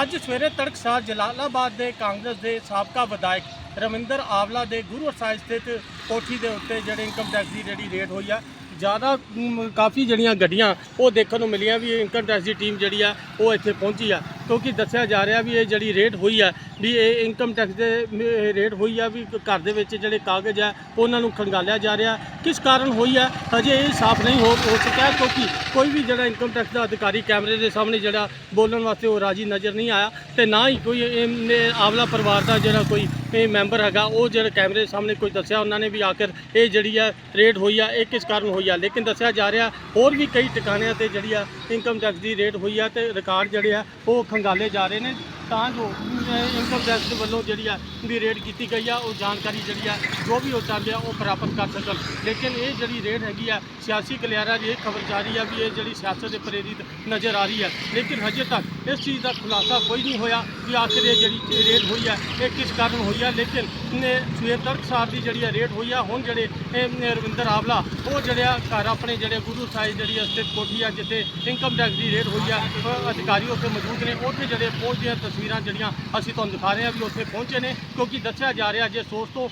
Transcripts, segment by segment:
ਅੱਜ ਸਵੇਰੇ ਤੜਕਸਾਰ ਜਲਾਲਾਬਾਦ ਦੇ ਕਾਂਗਰਸ ਦੇ ਸਾਬਕਾ ਵਿਧਾਇਕ ਰਮਿੰਦਰ ਆਵਲਾ ਦੇ ਗੁਰੂ ਸਾਹਿਬ ਸਥਿਤ ਕੋਠੀ ਦੇ ਉੱਤੇ ਜਿਹੜੇ ਇਨਕਮ ਟੈਕਸ ਦੀ ਜਿਹੜੀ ਰੇਟ ਹੋਈ ਆ, ਜ਼ਿਆਦਾ ਕਾਫੀ ਜਿਹੜੀਆਂ ਗੱਡੀਆਂ ਉਹ ਦੇਖਣ ਨੂੰ ਮਿਲੀਆਂ ਵੀ ਇਨਕਮ ਟੈਕਸ ਦੀ ਟੀਮ ਜਿਹੜੀ ਆ, ਉਹ ਇੱਥੇ ਪਹੁੰਚੀ ਆ। ਕਿਉਂਕਿ ਦੱਸਿਆ ਜਾ ਰਿਹਾ ਵੀ ਇਹ ਜਿਹੜੀ ਰੇਟ ਹੋਈ ਆ, ਵੀ ਇਹ ਇਨਕਮ ਟੈਕਸ ਦੇ ਰੇਟ ਹੋਈ ਆ ਵੀ ਘਰ ਦੇ ਵਿੱਚ ਜਿਹੜੇ ਕਾਗਜ਼ ਆ, ਉਹਨਾਂ ਨੂੰ ਖੰਗਾਲਿਆ ਜਾ ਰਿਹਾ। ਕਿਸ ਕਾਰਨ ਹੋਈ ਆ? ਹਜੇ ਇਹ ਸਾਫ਼ ਨਹੀਂ ਹੋ ਹੋ ਸਕਿਆ ਕਿਉਂਕਿ ਕੋਈ ਵੀ ਜਿਹੜਾ ਇਨਕਮ ਟੈਕਸ ਦਾ ਅਧਿਕਾਰੀ ਕੈਮਰੇ ਦੇ ਸਾਹਮਣੇ ਜਿਹੜਾ ਬੋਲਣ ਵਾਸਤੇ ਉਹ ਰਾਜੀ ਨਜ਼ਰ ਨਹੀਂ ਆਇਆ ਤੇ ਨਾ ਹੀ ਕੋਈ ਇਹ- ਆਵਲਾ ਪਰਿਵਾਰ ਦਾ ਜਿਹੜਾ ਕੋਈ ਇਹ ਮੈਂਬਰ ਹੈਗਾ, ਉਹ ਜਿਹੜਾ ਕੈਮਰੇ ਦੇ ਸਾਹਮਣੇ ਕੋਈ ਦੱਸਿਆ, ਉਹਨਾਂ ਨੇ ਵੀ ਆਖਰ ਇਹ ਜਿਹੜੀ ਆ ਰੇਟ ਹੋਈ ਆ, ਇਹ ਕਿਸ ਕਾਰਨ ਹੋਈ ਆ? ਲੇਕਿਨ ਦੱਸਿਆ ਜਾ ਰਿਹਾ ਹੋਰ ਵੀ ਕਈ ਟਿਕਾਣਿਆਂ ਤੇ ਜਿਹੜੀ ਆ ਇਨਕਮ ਟੈਕਸ ਦੀ ਰੇਟ ਹੋਈ ਆ ਤੇ ਰਿਕਾਰਡ ਜਿਹੜੇ ਆ ਉਹ ਖੰਗਾਲੇ ਜਾ ਰਹੇ ਨੇ ਤਾਂ ਜੋ ਇਨਕਮ ਟੈਕਸ ਵੱਲੋਂ ਜਿਹੜੀ ਆ ਵੀ ਰੇਡ ਕੀਤੀ ਗਈ ਆ, ਉਹ ਜਾਣਕਾਰੀ ਜਿਹੜੀ ਆ, ਜੋ ਵੀ ਉਹ ਚਾਹੁੰਦੇ ਆ, ਉਹ ਪ੍ਰਾਪਤ ਕਰ ਸਕਣ। ਲੇਕਿਨ ਇਹ ਜਿਹੜੀ ਰੇਡ ਹੈਗੀ ਆ, ਸਿਆਸੀ ਕਲਿਆਰਾ ਦੀ ਇਹ ਖਬਰ ਜਾਰੀ ਆ ਵੀ ਇਹ ਜਿਹੜੀ ਸਿਆਸਤ ਦੇ ਪ੍ਰੇਰਿਤ ਨਜ਼ਰ ਆ ਰਹੀ ਹੈ ਲੇਕਿਨ ਹਜੇ ਤੱਕ ਇਸ ਚੀਜ਼ ਦਾ ਖੁਲਾਸਾ ਕੋਈ ਨਹੀਂ ਹੋਇਆ ਵੀ ਆਖਿਰ ਇਹ ਜਿਹੜੀ ਰੇਡ ਹੋਈ ਹੈ ਇਹ ਕਿਸ ਕਾਰਨ ਹੋਈ ਹੈ ਲੇਕਿਨ ਸਵੇਰ ਸਵੇਰ ਤੜਕਸਾਰ ਦੀ ਜਿਹੜੀ ਆ ਰੇਡ ਹੋਈ ਆ, ਹੁਣ ਜਿਹੜੇ, ਇਹ ਰਵਿੰਦਰ ਆਵਲਾ, ਉਹ ਜਿਹੜੇ ਆ ਘਰ ਆਪਣੇ ਜਿਹੜੇ ਗੁਰੂ ਸਾਹਿਬ ਜਿਹੜੀ ਆ, ਸਥਿਤ ਕੋਠੀ ਆ, ਜਿੱਥੇ ਇਨਕਮ ਟੈਕਸ ਦੀ ਰੇਡ ਹੋਈ ਆ ਅਧਿਕਾਰੀ ਉੱਥੇ ਮੌਜੂਦ ਨੇ, ਉੱਥੇ ਜਿਹੜੇ ਪਹੁੰਚਦੇ ਪਹੁੰਚਦੀਆਂ ਤਸਵੀਰਾਂ ਜਿਹੜੀਆਂ ਅਸੀਂ ਤੁਹਾਨੂੰ ਦਿਖਾ ਰਹੇ ਹਾਂ ਵੀ ਉੱਥੇ ਪਹੁੰਚੇ ਨੇ, ਕਿਉਂਕਿ ਦੱਸਿਆ ਜਾ ਰਿਹਾ ਜੇ ਸੋਰਸ ਤੋਂ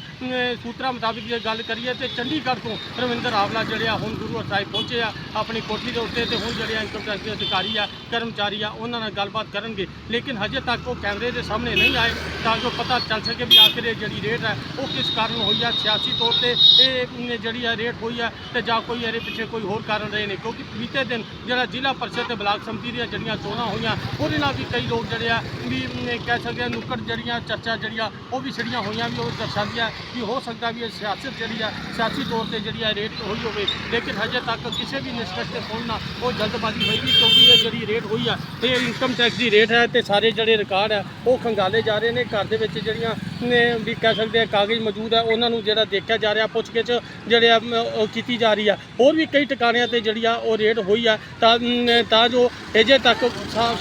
ਸੂਤਰਾਂ ਮੁਤਾਬਿਕ ਜੇ ਗੱਲ ਕਰੀਏ ਤੇ ਚੰਡੀਗੜ੍ਹ ਤੋਂ ਰਵਿੰਦਰ ਆਵਲਾ ਜਿਹੜੇ ਆ ਹੁਣ ਗੁਰੂ ਸਾਹਿਬ ਪਹੁੰਚੇ ਆ, ਆਪਣੀ ਕੋਠੀ ਦੇ ਉੱਤੇ ਤੇ ਹੁਣ ਜਿਹੜੇ ਇਨਕਮ ਟੈਕਸ ਦੇ ਅਧਿਕਾਰੀ ਆ, ਕਰਮਚਾਰੀ ਆ, ਉਹਨਾਂ ਨਾਲ ਗੱਲਬਾਤ ਕਰਨਗੇ। ਲੇਕਿਨ ਹਜੇ ਤੱਕ ਉਹ ਕੈਮਰੇ ਦੇ ਸਾਹਮਣੇ ਨਹੀਂ ਆਏ, ਤਾਂ ਜੋ ਪਤਾ ਚੱਲ ਸਕੇ ਵੀ ਆਖਿਰ ਇਹ ਜਿਹੜੀ ਰੇਟ ਹੈ, ਉਹ ਕਿਸ ਕਾਰਨ ਹੋਈ ਆ, ਸਿਆਸੀ ਤੌਰ ਤੇ ਇਹ ਜਿਹੜੀ ਆ ਰੇਟ ਹੋਈ ਆ ਤੇ ਜਾਂ ਕੋਈ ਇਹਦੇ ਪਿੱਛੇ ਕੋਈ ਹੋਰ ਕਾਰਨ ਰਹੇ ਨੇ, ਕਿਉਂਕਿ ਬੀਤੇ ਦਿਨ ਜਿਹੜਾ ਜ਼ਿਲ੍ਹਾ ਪਰਿਸ਼ਦ ਤੇ ਬਲਾਕ ਸਮਿਤੀ ਦੀਆਂ ਜਿਹੜੀਆਂ ਚੋਣਾਂ ਹੋਈਆਂ, ਉਹਦੇ ਨਾਲ ਵੀ ਕਈ ਲੋਕ ਜਿਹੜੇ ਆ ਵੀ ਕਹਿ ਸਕਦੇ ਆ ਨੁੱਕੜ ਜਿਹੜੀਆਂ, ਚਰਚਾ ਜਿਹੜੀਆਂ, ਉਹ ਵੀ ਛੜੀਆਂ ਹੋਈਆਂ ਵੀ, ਉਹ ਦਰਸਾਉਂਦੀਆਂ ਵੀ ਹੋ ਸਕਦਾ ਵੀ ਇਹ ਸਿਆਸਤ ਜਿਹੜੀ ਆ, ਸਿਆਸੀ ਤੌਰ ਤੇ ਜਿਹੜੀ ਆ ਰੇਟ ਹੋਈ ਹੋਵੇ। ਲੇਕਿਨ ਹਜੇ ਤੱਕ ਕਿਸੇ ਵੀ ਨਿਸ਼ਕਸ਼ ਤੇ ਪਹੁੰਚਣਾ ਉਹ ਜਲਦਬਾਜ਼ੀ ਹੋਈ ਨਹੀਂ, ਕਿਉਂਕਿ ਇਹ ਜਿਹੜੀ ਰੇਟ ਹੋਈ ਆ, ਇਹ ਇਨਕਮ ਟੈਕਸ ਦੀ ਰੇਟ ਹੈ ਤੇ ਸਾਰੇ ਜਿਹੜੇ ਰਿਕਾਰਡ ਆ, ਉਹ ਖੰਗਾਲੇ ਜਾ ਰਹੇ ਨੇ। ਘਰ ਦੇ ਵਿੱਚ ਜਿਹੜੀਆਂ ਨੇ ਵੀ ਕਹਿ ਸਕਦੇ ਆ, ਕਾਗਜ਼ ਮੌਜੂਦ ਹੈ ਉਹਨਾਂ ਨੂੰ ਜਿਹੜਾ ਦੇਖਿਆ ਜਾ ਰਿਹਾ, ਪੁੱਛਗਿੱਛ ਜਿਹੜੇ ਆ ਉਹ ਕੀਤੀ ਜਾ ਰਹੀ ਆ। ਹੋਰ ਵੀ ਕਈ ਟਿਕਾਣਿਆਂ ਤੇ ਜਿਹੜੀ ਆ, ਉਹ ਰੇਟ ਹੋਈ ਆ। ਤਾਂ ਤਾਂ ਜੋ ਅਜੇ ਤੱਕ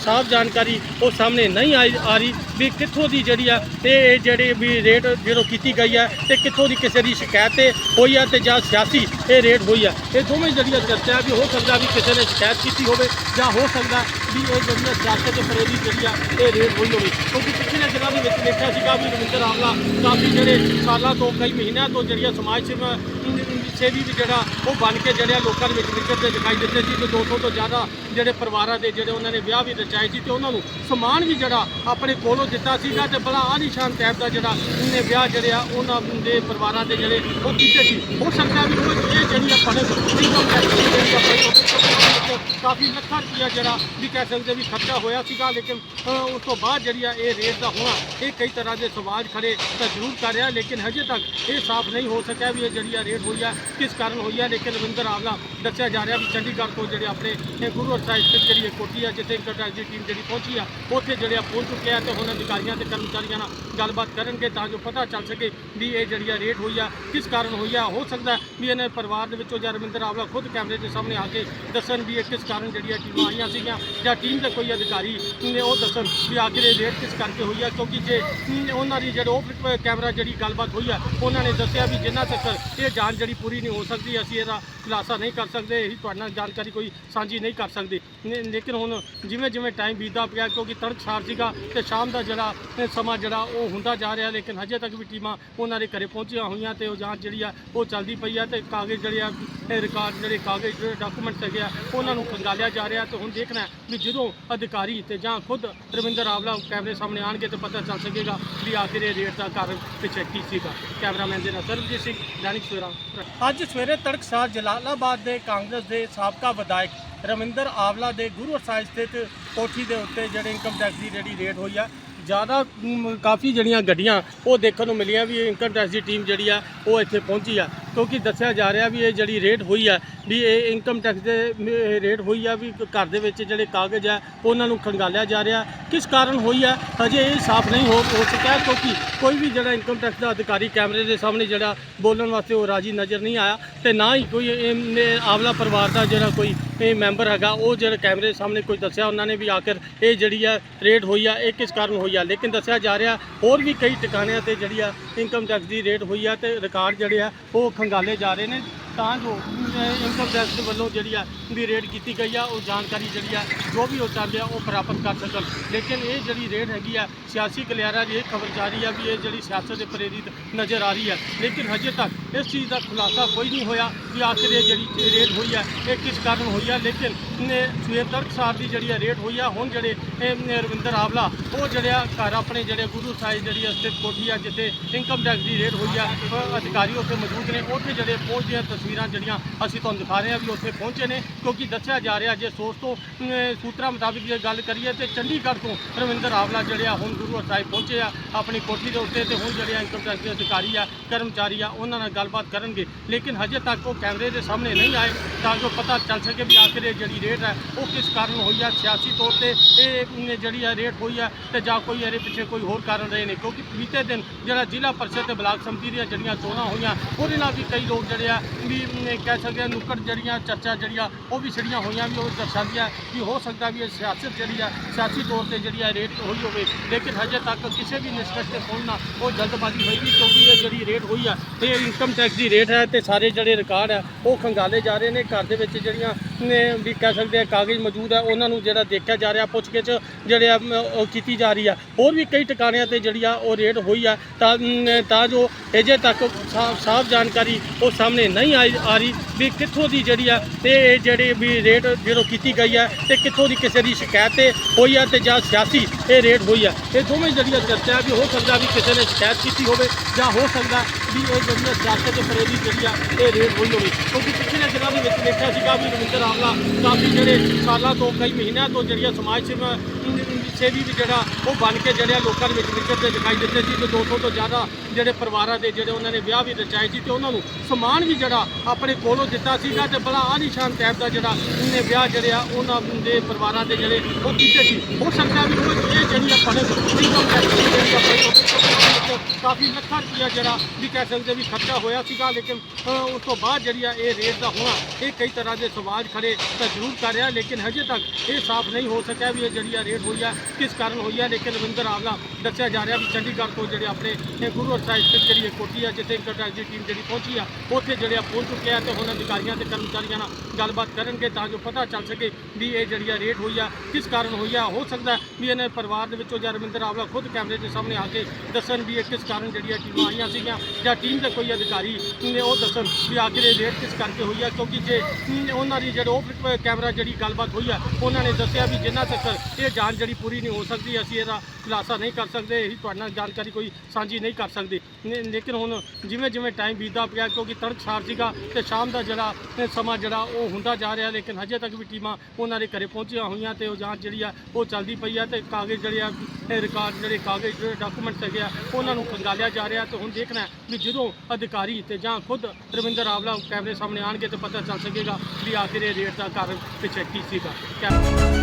ਸਾਫ਼ ਜਾਣਕਾਰੀ ਉਹ ਸਾਹਮਣੇ ਨਹੀਂ ਆਈ, ਆ ਰਹੀ। ਵੀ ਕਿੱਥੋਂ ਦੀ ਜਿਹੜੀ ਆ ਤੇ ਇਹ ਜਿਹੜੀ ਵੀ ਰੇਟ ਜਦੋਂ ਕੀਤੀ ਗਈ ਆ ਤੇ ਕਿੱਥੋਂ ਦੀ ਕਿਸੇ ਦੀ ਸ਼ਿਕਾਇਤ ਤੇ ਹੋਈ ਆ ਤੇ ਜਾਂ ਸਿਆਸੀ ਇਹ ਰੇਟ ਹੋਈ ਆ। ਇਹ ਦੋਵੇਂ ਜਿਹੜੀਆਂ ਚਰਚਾ ਵੀ ਹੋ ਸਕਦਾ ਵੀ ਕਿਸੇ ਨੇ ਸ਼ਿਕਾਇਤ ਕੀਤੀ ਹੋਵੇ ਜਾਂ ਹੋ ਸਕਦਾ ਵੀ ਇਹ ਜਿਹੜੀਆਂ ਸਿਆਸਤ ਦੇ ਪ੍ਰੇਰਿਤ ਜਿਹੜੀ ਆ ਇਹ ਰੇਟ ਹੋਈ ਹੋਵੇ। ਕਿਉਂਕਿ ਪਿਛਲੇ ਦਿਨਾਂ ਦੇ ਵਿੱਚ ਦੇਖਿਆ ਸੀਗਾ ਵੀ ਰਵਿੰਦਰ ਆਵਲਾ ਕਾਫੀ ਜਿਹੜੇ ਸਾਲਾਂ ਤੋਂ, ਕਈ ਮਹੀਨਿਆਂ ਤੋਂ ਜਿਹੜੀਆਂ ਸਮਾਜ ਸੇਵਾ ਸੇਵੀ ਵੀ ਜਿਹੜਾ ਉਹ ਬਣ ਕੇ ਜਿਹੜੇ ਆ ਲੋਕਾਂ ਦੇ ਵਿੱਚ ਨਿਕਲਦੇ ਦਿਖਾਈ ਦਿੱਤੇ ਸੀ ਤੇ 200 ਤੋਂ ਜ਼ਿਆਦਾ ਜਿਹੜੇ ਪਰਿਵਾਰਾਂ ਦੇ ਜਿਹੜੇ ਉਹਨਾਂ ਨੇ ਵਿਆਹ ਵੀ ਰਚਾਏ ਸੀ ਤੇ ਉਹਨਾਂ ਨੂੰ ਸਮਾਨ ਵੀ ਜਿਹੜਾ ਆਪਣੇ ਕੋਲੋਂ ਦਿੱਤਾ ਸੀਗਾ ਤੇ ਬੜਾ ਆਲੀਸ਼ਾਨ ਟਾਈਪ ਦਾ ਜਿਹੜਾ ਉਹਨੇ ਵਿਆਹ ਜਿਹੜੇ ਆ, ਉਹਨਾਂ ਦੇ ਪਰਿਵਾਰਾਂ ਦੇ ਜਿਹੜੇ ਉਹ ਕੀਤੇ ਸੀ। ਹੋ ਸਕਦਾ ਵੀ ਉਹ ਇਹ ਜਿਹੜੀ ਆ ਫੜਕ ਇਨਕਮ ਟੈਕਸ ਦੀ ਜਿਹੜੀ ਆ ਪਈ ਹੋਵੇ ਕਾਫੀ ਲੱਖਾਂ ਰੁਪਇਆ ਜਿਹੜਾ ਵੀ ਕਹਿ ਸਕਦੇ ਵੀ ਖਰਚਾ ਹੋਇਆ ਸੀਗਾ, ਲੇਕਿਨ ਉਸ ਤੋਂ ਬਾਅਦ ਜਿਹੜੀ ਆ ਇਹ ਰੇਟ ਦਾ ਹੋਣਾ, ਇਹ ਕਈ ਤਰ੍ਹਾਂ ਦੇ ਸਵਾਲ ਖੜੇ ਤਾਂ ਜ਼ਰੂਰ ਕਰ ਰਿਹਾ, ਲੇਕਿਨ ਹਜੇ ਤੱਕ ਇਹ ਸਾਫ਼ ਨਹੀਂ ਹੋ ਸਕਿਆ ਵੀ ਇਹ ਜਿਹੜੀ ਆ ਰੇਟ ਹੋਈ ਆ, ਕਿਸ ਕਾਰਨ ਹੋਈ ਆ, ਲੇਕਿਨ ਰਵਿੰਦਰ ਆਵਲਾ ਦੱਸਿਆ ਜਾ ਰਿਹਾ ਵੀ ਚੰਡੀਗੜ੍ਹ ਤੋਂ ਜਿਹੜੇ ਆਪਣੇ, ਇਹ ਗੁਰੂ ਸਾਹਿਬ ਸਥਿਤ ਜਿਹੜੀ ਕੋਠੀ ਆ, ਜਿੱਥੇ ਇਨਕਮ ਟੈਕਸ ਦੀ ਟੀਮ ਜਿਹੜੀ ਪਹੁੰਚੀ ਆ, ਉੱਥੇ ਜਿਹੜੇ ਆ ਪਹੁੰਚ ਚੁੱਕੇ ਆ ਤੇ ਹੁਣ ਅਧਿਕਾਰੀਆਂ ਤੇ ਕਰਮਚਾਰੀਆਂ ਨਾਲ ਗੱਲਬਾਤ ਕਰਨਗੇ ਤਾਂ ਜੋ ਪਤਾ ਚੱਲ ਸਕੇ ਵੀ ਇਹ ਜਿਹੜੀ ਆ ਰੇਟ ਹੋਈ ਆ, ਕਿਸ ਕਾਰਨ ਹੋਈ ਆ, ਹੋ ਸਕਦਾ ਵੀ ਇਹਨਾਂ ਪਰਿਵਾਰ ਦੇ ਵਿੱਚੋਂ ਜਾਂ ਰਵਿੰਦਰ ਆਵਲਾ ਖੁਦ ਕੈਮਰੇ ਦੇ ਸਾਹਮਣੇ ਆ ਕੇ ਦੱਸਣ ਵੀ ਇਹ ਕਿਸ ਕਾਰਨ ਜਿਹੜੀਆਂ ਟੀਮਾਂ ਆਈਆਂ ਸੀਗੀਆਂ ਜਾਂ ਟੀਮ ਦੇ ਕੋਈ ਅਧਿਕਾਰੀ ਨੇ ਉਹ ਦੱਸਣ ਵੀ ਆਖਿਰ ਇਹ ਰੇਟ ਕਿਸ ਕਰਕੇ ਹੋਈ ਹੈ, ਕਿਉਂਕਿ ਜੇ ਉਹਨਾਂ ਦੀ ਜਿਹੜਾ ਉਹ ਕੈਮਰਾ ਜਿਹੜੀ ਗੱਲਬਾਤ ਹੋਈ ਹੈ, ਉਹਨਾਂ ਨੇ ਦੱਸਿਆ ਵੀ ਜਿੰਨਾ ਤੱਕ ਇਹ ਜਾਂਚ ਜਿਹੜੀ ਪੂਰੀ ਨਹੀਂ ਹੋ ਸਕਦੀ, ਅਸੀਂ ਇਹਦਾ ਖੁਲਾਸਾ ਨਹੀਂ ਕਰ ਸਕਦੇ ਅਸੀਂ ਤੁਹਾਡੇ ਨਾਲ ਜਾਣਕਾਰੀ ਕੋਈ ਸਾਂਝੀ ਨਹੀਂ ਕਰ ਸਕਦੇ। ਲੇਕਿਨ ਹੁਣ ਜਿਵੇਂ ਜਿਵੇਂ ਟਾਈਮ ਬੀਤਦਾ ਪਿਆ, ਕਿਉਂਕਿ ਤੜਕਸਾਰ ਸੀਗਾ ਤੇ ਸ਼ਾਮ ਦਾ ਜਿਹੜਾ ਸਮਾਂ ਜਿਹੜਾ ਉਹ ਹੁੰਦਾ ਜਾ ਰਿਹਾ, ਲੇਕਿਨ ਹਜੇ ਤੱਕ ਵੀ ਟੀਮਾਂ ਉਹਨਾਂ ਦੇ ਘਰੇ ਪਹੁੰਚੀਆਂ ਹੋਈਆਂ ਤੇ ਉਹ ਜਾਂਚ ਜਿਹੜੀ ਆ, ਉਹ ਚੱਲਦੀ ਪਈ ਆ ਤੇ ਕਾਗਜ਼ ਜਿਹੜੇ ਆ ਰਿਕਾਰਡ ਜਿਹੜੇ ਕਾਗਜ਼, ਜਿਹੜੇ ਡਾਕੂਮੈਂਟਸ ਹੈਗੇ ਆ, ਉਹਨਾਂ ਨੂੰ ਖੰਗਾਲਿਆ ਜਾ ਰਿਹਾ ਤੇ ਹੁਣ ਦੇਖਣਾ ਵੀ ਜਦੋਂ ਅਧਿਕਾਰੀ ਤੇ ਜਾਂ ਖੁਦ ਰਵਿੰਦਰ ਆਵਲਾ ਕੈਮਰੇ ਸਾਹਮਣੇ ਆਣਗੇ ਤੇ ਪਤਾ ਚੱਲ ਸਕੇਗਾ ਵੀ ਆਖਿਰ ਇਹ ਰੇਟ ਦਾ ਕਾਰਨ ਪਿੱਛੇ ਕੀ ਸੀਗਾ। ਕੈਮਰਾਮੈਨ ਦੇ ਨਾਲ ਸਰਬਜੀਤ ਸਿੰਘ, ਦੈਨਿਕ ਸਵੇਰਾ ਅੱਜ ਸਵੇਰੇ ਤੜਕਸਾਰ ਜਲਾਲਾਬਾਦ ਦੇ ਕਾਂਗਰਸ ਦੇ ਸਾਬਕਾ ਵਿਧਾਇਕ ਰਵਿੰਦਰ ਆਵਲਾ ਦੇ ਗੁਰੂ ਸਾਹਿਬ ਸਥਿਤ ਕੋਠੀ ਦੇ ਉੱਤੇ ਜਿਹੜੇ ਇਨਕਮ ਟੈਕਸ ਦੀ ਜਿਹੜੀ ਰੇਟ ਹੋਈ ਆ, ਜ਼ਿਆਦਾ ਕਾਫੀ ਜਿਹੜੀਆਂ ਗੱਡੀਆਂ ਉਹ ਦੇਖਣ ਨੂੰ ਮਿਲੀਆਂ ਵੀ ਇਨਕਮ ਟੈਕਸ ਦੀ ਟੀਮ ਜਿਹੜੀ ਆ, ਉਹ ਇੱਥੇ ਪਹੁੰਚੀ ਆ। ਕਿਉਂਕਿ ਦੱਸਿਆ ਜਾ ਰਿਹਾ ਵੀ ਇਹ ਜਿਹੜੀ ਰੇਟ ਹੋਈ ਆ, ਵੀ ਇਹ ਇਨਕਮ ਟੈਕਸ ਦੇ ਰੇਟ ਹੋਈ ਆ ਵੀ ਘਰ ਦੇ ਵਿੱਚ ਜਿਹੜੇ ਕਾਗਜ਼ ਆ, ਉਹਨਾਂ ਨੂੰ ਖੰਗਾਲਿਆ ਜਾ ਰਿਹਾ। ਕਿਸ ਕਾਰਨ ਹੋਈ ਆ? ਹਜੇ ਇਹ ਸਾਫ਼ ਨਹੀਂ ਹੋ ਹੋ ਸਕਿਆ ਕਿਉਂਕਿ ਕੋਈ ਵੀ ਜਿਹੜਾ ਇਨਕਮ ਟੈਕਸ ਦਾ ਅਧਿਕਾਰੀ ਕੈਮਰੇ ਦੇ ਸਾਹਮਣੇ ਜਿਹੜਾ ਬੋਲਣ ਵਾਸਤੇ ਉਹ ਰਾਜੀ ਨਜ਼ਰ ਨਹੀਂ ਆਇਆ ਤੇ ਨਾ ਹੀ ਕੋਈ ਇਹ- ਆਵਲਾ ਪਰਿਵਾਰ ਦਾ ਜਿਹੜਾ ਕੋਈ ਇਹ ਮੈਂਬਰ ਹੈਗਾ, ਉਹ ਜਿਹੜਾ ਕੈਮਰੇ ਦੇ ਸਾਹਮਣੇ ਕੋਈ ਦੱਸਿਆ ਉਹਨਾਂ ਨੇ ਵੀ ਆਖਰ ਇਹ ਜਿਹੜੀ ਆ ਰੇਟ ਹੋਈ ਆ, ਇਹ ਕਿਸ ਕਾਰਨ ਹੋਈ ਆ? ਲੇਕਿਨ ਦੱਸਿਆ ਜਾ ਰਿਹਾ ਹੋਰ ਵੀ ਕਈ ਟਿਕਾਣਿਆਂ ਤੇ ਜਿਹੜੀ ਆ ਇਨਕਮ ਟੈਕਸ ਦੀ ਰੇਟ ਹੋਈ ਆ ਤੇ ਰਿਕਾਰਡ ਜਿਹੜੇ ਆ ਉਹ ਖੰਗਾਲੇ ਜਾ ਰਹੇ ਨੇ। ਤਾਂ ਜੋ ਇਨਕਮ ਟੈਕਸ ਵੱਲੋਂ ਜਿਹੜੀ ਆ ਵੀ ਰੇਡ ਕੀਤੀ ਗਈ ਆ, ਉਹ ਜਾਣਕਾਰੀ ਜਿਹੜੀ ਆ, ਜੋ ਵੀ ਉਹ ਚਾਹੁੰਦੇ ਆ, ਉਹ ਪ੍ਰਾਪਤ ਕਰ ਸਕਣ। ਲੇਕਿਨ ਇਹ ਜਿਹੜੀ ਰੇਡ ਹੈਗੀ ਆ, ਸਿਆਸੀ ਗਲਿਆਰਾ ਦੀ ਇਹ ਖਬਰ ਜਾਰੀ ਆ ਵੀ ਇਹ ਜਿਹੜੀ ਸਿਆਸਤ ਦੇ ਪ੍ਰੇਰਿਤ ਨਜ਼ਰ ਆ ਰਹੀ ਹੈ ਲੇਕਿਨ ਹਜੇ ਤੱਕ ਇਸ ਚੀਜ਼ ਦਾ ਖੁਲਾਸਾ ਕੋਈ ਨਹੀਂ ਹੋਇਆ ਕਿ ਆਖਿਰ ਇਹ ਜਿਹੜੀ ਰੇਡ ਹੋਈ ਹੈ ਇਹ ਕਿਸ ਕਾਰਨ ਹੋਈ ਹੈ ਲੇਕਿਨ ਸਵੇਰ ਸਵੇਰ ਤੜਕਸਾਰ ਦੀ ਜਿਹੜੀ ਰੇਡ ਹੋਈ ਆ, ਹੁਣ ਜਿਹੜੇ, ਇਹ ਰਵਿੰਦਰ ਆਵਲਾ, ਉਹ ਜਿਹੜਿਆ ਘਰ ਆਪਣੇ ਜਿਹੜੇ ਗੁਰੂ ਸਾਹਿਬ ਜਿਹੜੀ ਆ, ਸਥਿਤ ਕੋਠੀ ਆ, ਜਿੱਥੇ ਇਨਕਮ ਟੈਕਸ ਦੀ ਰੇਡ ਹੋਈ ਆ, ਅਧਿਕਾਰੀ ਉੱਥੇ ਮੌਜੂਦ ਨੇ, ਉੱਥੇ ਜਿਹੜੇ ਪਹੁੰਚਦੇ ਪਹੁੰਚਦੀਆਂ ਤਸਵੀਰਾਂ ਜਿਹੜੀਆਂ ਅਸੀਂ ਤੁਹਾਨੂੰ ਦਿਖਾ ਰਹੇ ਹਾਂ ਵੀ ਉੱਥੇ ਪਹੁੰਚੇ ਨੇ, ਕਿਉਂਕਿ ਦੱਸਿਆ ਜਾ ਰਿਹਾ ਜੇ ਸੋਰਸ ਤੋਂ ਸੂਤਰਾਂ ਮੁਤਾਬਿਕ ਜੇ ਗੱਲ ਕਰੀਏ ਤੇ ਚੰਡੀਗੜ੍ਹ ਤੋਂ ਰਵਿੰਦਰ ਆਵਲਾ ਜਿਹੜੇ ਆ ਹੁਣ ਗੁਰੂ ਸਾਹਿਬ ਪਹੁੰਚੇ ਆ, ਆਪਣੀ ਕੋਠੀ ਦੇ ਉੱਤੇ ਤੇ ਹੁਣ ਜਿਹੜੇ ਇਨਕਮ ਟੈਕਸ ਦੇ ਅਧਿਕਾਰੀ ਆ, ਕਰਮਚਾਰੀ ਆ, ਉਹਨਾਂ ਨਾਲ ਗੱਲਬਾਤ ਕਰਨਗੇ। ਲੇਕਿਨ ਹਜੇ ਤੱਕ ਉਹ ਕੈਮਰੇ ਦੇ ਸਾਹਮਣੇ ਨਹੀਂ ਆਏ, ਤਾਂ ਜੋ ਪਤਾ ਚੱਲ ਸਕੇ ਵੀ ਆਖਿਰ ਇਹ ਜਿਹੜੀ ਰੇਟ ਹੈ, ਉਹ ਕਿਸ ਕਾਰਨ ਹੋਈ ਆ, ਸਿਆਸੀ ਤੌਰ ਤੇ ਇਹ ਜਿਹੜੀ ਆ ਰੇਟ ਹੋਈ ਆ ਤੇ ਜਾਂ ਕੋਈ ਇਹਦੇ ਪਿੱਛੇ ਕੋਈ ਹੋਰ ਕਾਰਨ ਰਹੇ ਨੇ, ਕਿਉਂਕਿ ਬੀਤੇ ਦਿਨ ਜਿਹੜਾ ਜ਼ਿਲ੍ਹਾ ਪਰਿਸ਼ਦ ਤੇ ਬਲਾਕ ਸਮਿਤੀ ਦੀਆਂ ਜਿਹੜੀਆਂ ਚੋਣਾਂ ਹੋਈਆਂ, ਉਹਦੇ ਨਾਲ ਵੀ ਕਈ ਲੋਕ ਜਿਹੜੇ ਆ ਵੀ ਕਹਿ ਸਕਦੇ ਆ ਨੁੱਕੜ ਜਿਹੜੀਆਂ, ਚਰਚਾ ਜਿਹੜੀਆਂ, ਉਹ ਵੀ ਛੜੀਆਂ ਹੋਈਆਂ ਵੀ, ਉਹ ਦਰਸਾਉਂਦੀਆਂ ਕਿ ਹੋ ਸਕਦਾ ਵੀ ਇਹ ਸਿਆਸਤ ਜਿਹੜੀ ਆ, ਸਿਆਸੀ ਤੌਰ ਤੇ ਜਿਹੜੀ ਆ ਰੇਟ ਹੋਈ ਹੋਵੇ। ਲੇਕਿਨ ਹਜੇ ਤੱਕ ਕਿਸੇ ਵੀ ਨਿਸ਼ਕਸ਼ ਤੇ ਪਹੁੰਚਣਾ ਉਹ ਜਲਦਬਾਜ਼ੀ ਹੋਈ ਕਿਉਂਕਿ ਇਹ ਜਿਹੜੀ ਰੇਟ ਹੋਈ ਆ, ਇਹ ਇਨਕਮ ਟੈਕਸ ਦੀ ਰੇਟ ਹੈ ਤੇ ਸਾਰੇ ਜਿਹੜੇ ਰਿਕਾਰਡ ਆ, ਉਹ ਖੰਗਾਲੇ ਜਾ ਰਹੇ ਨੇ। ਘਰ ਦੇ ਵਿੱਚ ਜਿਹੜੀਆਂ ਨੇ ਵੀ ਕਹਿ ਸਕਦੇ ਆ, ਕਾਗਜ਼ ਮੌਜੂਦ ਹੈ ਉਹਨਾਂ ਨੂੰ ਜਿਹੜਾ ਦੇਖਿਆ ਜਾ ਰਿਹਾ, ਪੁੱਛਗਿੱਛ ਜਿਹੜੇ ਆ ਉਹ ਕੀਤੀ ਜਾ ਰਹੀ ਆ। ਹੋਰ ਵੀ ਕਈ ਟਿਕਾਣਿਆਂ ਤੇ ਜਿਹੜੀ ਆ, ਉਹ ਰੇਟ ਹੋਈ ਆ। ਤਾਂ ਤਾਂ ਜੋ ਅਜੇ ਤੱਕ ਸਾਫ਼ ਜਾਣਕਾਰੀ ਉਹ ਸਾਹਮਣੇ ਨਹੀਂ ਆਈ, ਆ ਰਹੀ ਵੀ ਕਿੱਥੋਂ ਦੀ ਜਿਹੜੀ ਆ ਤੇ ਇਹ ਜਿਹੜੀ ਵੀ ਰੇਟ ਜਦੋਂ ਕੀਤੀ ਗਈ ਆ ਤੇ ਕਿੱਥੋਂ ਦੀ ਕਿਸੇ ਦੀ ਸ਼ਿਕਾਇਤ ਤੇ ਹੋਈ ਆ ਤੇ ਜਾਂ ਸਿਆਸੀ ਇਹ ਰੇਟ ਹੋਈ ਆ। ਇਹ ਦੋਵੇਂ ਜਿਹੜੀਆਂ ਚਰਚਾ ਵੀ ਹੋ ਸਕਦਾ ਵੀ ਕਿਸੇ ਨੇ ਸ਼ਿਕਾਇਤ ਕੀਤੀ ਹੋਵੇ ਜਾਂ ਹੋ ਸਕਦਾ ਵੀ ਇਹ ਜਿਹੜੀਆਂ ਸਿਆਸਤ ਦੇ ਪ੍ਰੇਰਿਤ ਜਿਹੜੀ ਆ, ਇਹ ਰੇਟ ਹੋਈ ਹੋਵੇ ਕਿਉਂਕਿ ਪਿਛਲੇ ਦਿਨਾਂ ਦੇ ਵਿੱਚ ਦੇਖਿਆ ਸੀਗਾ ਵੀ ਰਵਿੰਦਰ ਆਵਲਾ ਕਾਫੀ ਜਿਹੜੇ ਸਾਲਾਂ ਤੋਂ, ਕਈ ਮਹੀਨਿਆਂ ਤੋਂ ਜਿਹੜੀਆਂ ਸਮਾਜ ਸੇਵਾ ਸੇਵੀ ਵੀ ਜਿਹੜਾ, ਉਹ ਬਣ ਕੇ ਜਿਹੜੇ ਆ ਲੋਕਾਂ ਦੇ ਵਿੱਚ ਵਿਚਰਦੇ ਦਿਖਾਈ ਦਿੱਤੇ ਸੀ ਤੇ 200 ਤੋਂ ਜ਼ਿਆਦਾ ਜਿਹੜੇ ਪਰਿਵਾਰਾਂ ਦੇ ਜਿਹੜੇ ਉਹਨਾਂ ਨੇ ਵਿਆਹ ਵੀ ਰਚਾਏ ਸੀ ਤੇ ਉਹਨਾਂ ਨੂੰ ਸਮਾਨ ਵੀ ਜਿਹੜਾ ਆਪਣੇ ਕੋਲੋਂ ਦਿੱਤਾ ਸੀਗਾ ਤੇ ਬੜਾ ਆਲੀਸ਼ਾਨ ਟਾਈਪ ਦਾ ਜਿਹੜਾ ਉਹਨੇ ਵਿਆਹ ਜਿਹੜੇ ਆ, ਉਹਨਾਂ ਦੇ ਪਰਿਵਾਰਾਂ ਦੇ ਜਿਹੜੇ ਉਹ ਕੀਤੇ ਸੀ। ਹੋ ਸਕਦਾ ਵੀ ਉਹ ਇਹ ਜਿਹੜੀ ਆ ਫੜਕ ਇਨਕਮ ਟੈਕਸ ਦੀ ਜਿਹੜੀ ਕਾਫੀ ਲੱਖਾਂ ਰੁਪਇਆ ਜਿਹੜਾ ਵੀ ਕਹਿ ਸਕਦੇ ਵੀ ਖਰਚਾ ਹੋਇਆ ਸੀਗਾ, ਲੇਕਿਨ ਉਸ ਤੋਂ ਬਾਅਦ ਜਿਹੜੀ ਆ ਇਹ ਰੇਟ ਦਾ ਹੋਣਾ, ਇਹ ਕਈ ਤਰ੍ਹਾਂ ਦੇ ਸਵਾਲ ਖੜੇ ਤਾਂ ਜ਼ਰੂਰ ਕਰ ਰਿਹਾ, ਲੇਕਿਨ ਹਜੇ ਤੱਕ ਇਹ ਸਾਫ਼ ਨਹੀਂ ਹੋ ਸਕਿਆ ਵੀ ਇਹ ਜਿਹੜੀ ਆ ਰੇਟ ਹੋਈ ਆ, ਕਿਸ ਕਾਰਨ ਹੋਈ ਆ, ਲੇਕਿਨ ਰਵਿੰਦਰ ਆਵਲਾ ਦੱਸਿਆ ਜਾ ਰਿਹਾ ਵੀ ਚੰਡੀਗੜ੍ਹ ਤੋਂ ਜਿਹੜੇ ਆਪਣੇ, ਇਹ ਗੁਰੂ ਸਾਹਿਬ ਸਥਿਤ ਜਿਹੜੀ ਕੋਠੀ ਆ, ਜਿੱਥੇ ਇਨਕਮ ਟੈਕਸ ਦੀ ਟੀਮ ਜਿਹੜੀ ਪਹੁੰਚੀ ਆ, ਉੱਥੇ ਜਿਹੜੇ ਆ ਪਹੁੰਚ ਚੁੱਕੇ ਆ ਤੇ ਹੁਣ ਅਧਿਕਾਰੀਆਂ ਤੇ ਕਰਮਚਾਰੀਆਂ ਨਾਲ ਗੱਲਬਾਤ ਕਰਨਗੇ ਤਾਂ ਜੋ ਪਤਾ ਚੱਲ ਸਕੇ ਵੀ ਇਹ ਜਿਹੜੀ ਆ ਰੇਟ ਹੋਈ ਆ, ਕਿਸ ਕਾਰਨ ਹੋਈ ਆ, ਹੋ ਸਕਦਾ ਵੀ ਇਹਨਾਂ ਪਰਿਵਾਰ ਦੇ ਵਿੱਚੋਂ ਜਾਂ ਰਵਿੰਦਰ ਆਵਲਾ ਖੁਦ ਕੈਮਰੇ ਦੇ ਸਾਹਮਣੇ ਆ ਕੇ ਦੱਸਣ ਵੀ ਇਹ ਕਿਸ ਕਾਰਨ ਜਿਹੜੀਆਂ ਟੀਮਾਂ ਆਈਆਂ ਸੀਗੀਆਂ ਜਾਂ ਟੀਮ ਦੇ ਕੋਈ ਅਧਿਕਾਰੀ ਨੇ ਉਹ ਦੱਸਣ ਵੀ ਆਖਿਰ ਇਹ ਰੇਟ ਕਿਸ ਕਰਕੇ ਹੋਈ ਆ ਕਿਉਂਕਿ ਜੇ ਉਹਨਾਂ ਦੀ ਜਿਹੜਾ ਉਹ ਕੈਮਰਾ ਜਿਹੜੀ ਗੱਲਬਾਤ ਹੋਈ ਆ ਉਹਨਾਂ ਨੇ ਦੱਸਿਆ ਵੀ ਜਿੰਨਾ ਤੱਕ ਇਹ ਜਾਂਚ ਜਿਹੜੀ ਪੂਰੀ ਨਹੀਂ ਹੋ ਸਕਦੀ, ਅਸੀਂ ਇਹਦਾ ਖੁਲਾਸਾ ਨਹੀਂ ਕਰ ਸਕਦੇ, ਇਹੀ ਤੁਹਾਡੇ ਨਾਲ ਜਾਣਕਾਰੀ ਕੋਈ ਸਾਂਝੀ ਨਹੀਂ ਕਰ ਸਕਦੇ। ਨੇ- ਲੇਕਿਨ ਹੁਣ ਜਿਵੇਂ ਜਿਵੇਂ ਟਾਈਮ ਬੀਤਦਾ ਪਿਆ, ਕਿਉਂਕਿ ਤੜਕਸਾਰ ਸੀਗਾ ਤੇ ਸ਼ਾਮ ਦਾ ਜਿਹੜਾ ਇਹ ਸਮਾਂ ਜਿਹੜਾ, ਉਹ ਹੁੰਦਾ ਜਾ ਰਿਹਾ, ਲੇਕਿਨ ਹਜੇ ਤੱਕ ਵੀ ਟੀਮਾਂ ਉਹਨਾਂ ਦੇ ਘਰੇ ਪਹੁੰਚੀਆਂ ਹੋਈਆਂ ਤੇ ਉਹ ਜਾਂਚ ਜਿਹੜੀ ਆ, ਉਹ ਚੱਲਦੀ ਪਈ ਆ ਤੇ ਕਾਗਜ਼ ਜਿਹੜੇ ਆ, ਇਹ ਰਿਕਾਰਡ ਜਿਹੜੇ ਕਾਗਜ਼, ਜਿਹੜੇ ਡਾਕੂਮੈਂਟਸ ਹੈਗੇ ਆ, ਉਹਨਾਂ ਨੂੰ ਖੰਗਾਲਿਆ ਜਾ ਰਿਹਾ ਤੇ ਹੁਣ ਦੇਖਣਾ ਹੈ ਵੀ ਜਦੋਂ ਅਧਿਕਾਰੀ ਤੇ ਜਾਂ ਖੁਦ ਰਵਿੰਦਰ ਆਵਲਾ ਕੈਮਰੇ ਸਾਹਮਣੇ ਆਣਗੇ ਤੇ ਪਤਾ ਚੱਲ ਸਕੇਗਾ ਵੀ ਆਖਿਰ ਇਹ ਰੇਟ ਦਾ ਕਾਰਨ ਪਿੱਛੇ ਕੀ ਸੀਗਾ। ਕੈਮਰਾ